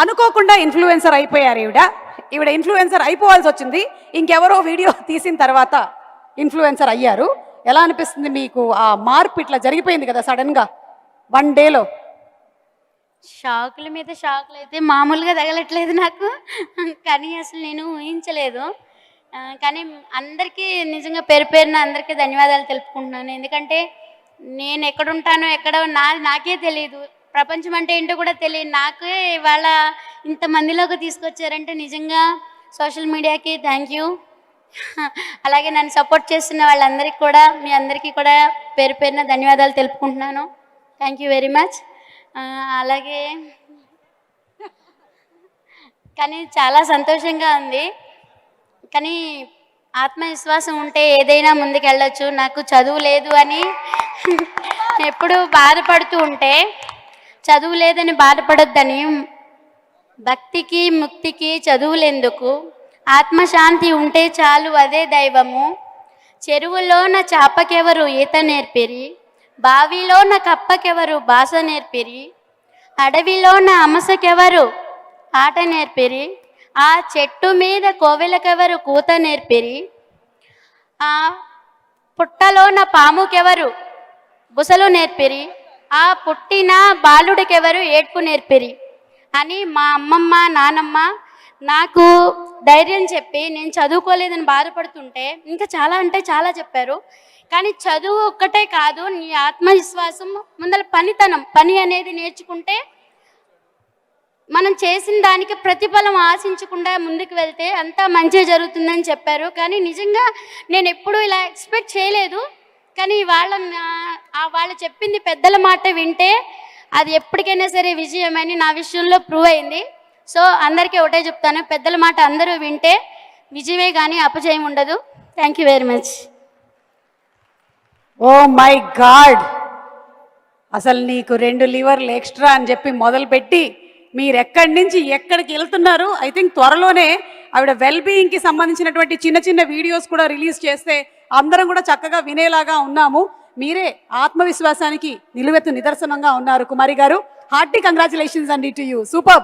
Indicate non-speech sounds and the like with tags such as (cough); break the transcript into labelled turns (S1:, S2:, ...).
S1: అనుకోకుండా ఇన్ఫ్లుయెన్సర్ అయిపోయారు ఈవిడ. ఈవిడ ఇన్ఫ్లుయెన్సర్ అయిపోవాల్సి వచ్చింది. ఇంకెవరో వీడియో (laughs) తీసిన తర్వాత ఇన్ఫ్లుయెన్సర్ అయ్యారు. ఎలా అనిపిస్తుంది మీకు ఆ మార్పు ఇట్లా జరిగిపోయింది కదా సడన్గా? వన్ డేలో.
S2: షాకుల మీద షాకులు అయితే మామూలుగా తగలట్లేదు నాకు. కానీ అసలు నేను ఊహించలేదు. కానీ అందరికీ నిజంగా పేరు పేరున అందరికీ ధన్యవాదాలు తెలుపుకుంటున్నాను. ఎందుకంటే నేను ఎక్కడుంటానో ఎక్కడ నా నాకే తెలియదు ప్రపంచం అంటే ఏంటో కూడా తెలియదు. నాకే ఇవాళ ఇంతమందిలోకి తీసుకొచ్చారంటే నిజంగా సోషల్ మీడియాకి థ్యాంక్ యూ. అలాగే నన్ను సపోర్ట్ చేస్తున్న వాళ్ళందరికీ కూడా మీ అందరికీ కూడా పేరు పేరున ధన్యవాదాలు తెలుపుకుంటున్నాను. థ్యాంక్ యూ వెరీ మచ్ అలాగే కానీ చాలా సంతోషంగా ఉంది. కానీ ఆత్మవిశ్వాసం ఉంటే ఏదైనా ముందుకెళ్ళొచ్చు. నాకు చదువు లేదు అని ఎప్పుడు బాధపడుతూ ఉంటే చదువు లేదని బాధపడొద్దని భక్తికి ముక్తికి చదువులెందుకు? ఆత్మశాంతి ఉంటే చాలు అదే దైవము. చెరువులోన చాపకెవరు ఈత నేర్పిరి? బావిలోన కప్పకెవరు భాష నేర్పిరి? అడవిలోన అమసకెవరు ఆట నేర్పిరి? ఆ చెట్టు మీద కోవెలకెవరు కూత నేర్పిరి? ఆ పుట్టలోన పాముకెవరు బుసలు నేర్పిరి? ఆ పుట్టిన బాలుడికెవరు ఏడ్పు నేర్పిరి? అని మా అమ్మమ్మ నానమ్మ నాకు ధైర్యం చెప్పి నేను చదువుకోలేదని బాధపడుతుంటే ఇంకా చాలా అంటే చాలా చెప్పారు. కానీ చదువు ఒక్కటే కాదు నీ ఆత్మవిశ్వాసం ముందర పనితనం. పని అనేది నేర్చుకుంటే మనం చేసిన దానికి ప్రతిఫలం ఆశించకుండా ముందుకు వెళ్తే అంతా మంచిగా జరుగుతుందని చెప్పారు. కానీ నిజంగా నేను ఎప్పుడూ ఇలా ఎక్స్పెక్ట్ చేయలేదు. కానీ వాళ్ళ వాళ్ళు చెప్పింది పెద్దల మాట వింటే అది ఎప్పటికైనా సరే విజయం అని నా విషయంలో ప్రూవ్ అయింది. సో అందరికీ ఒకటే చెప్తాను పెద్దల మాట అందరూ వింటే విజయమే కానీ అపజయం ఉండదు. Thank you very much
S1: oh my God అసలు నీకు రెండు లివర్లు ఎక్స్ట్రా అని చెప్పి మొదలుపెట్టి మీరు ఎక్కడి నుంచి ఎక్కడికి వెళ్తున్నారు? ఐ థింక్ త్వరలోనే ఆవిడ వెల్ బీయింగ్కి సంబంధించినటువంటి చిన్న చిన్న వీడియోస్ కూడా రిలీజ్ చేస్తే అందరం కూడా చక్కగా వినేలాగా ఉన్నాము. మీరే ఆత్మవిశ్వాసానికి నిలువెత్తు నిదర్శనంగా ఉన్నారు కుమారి గారు. హార్టీ కంగ్రాచులేషన్స్ అండి టు యూ సూపర్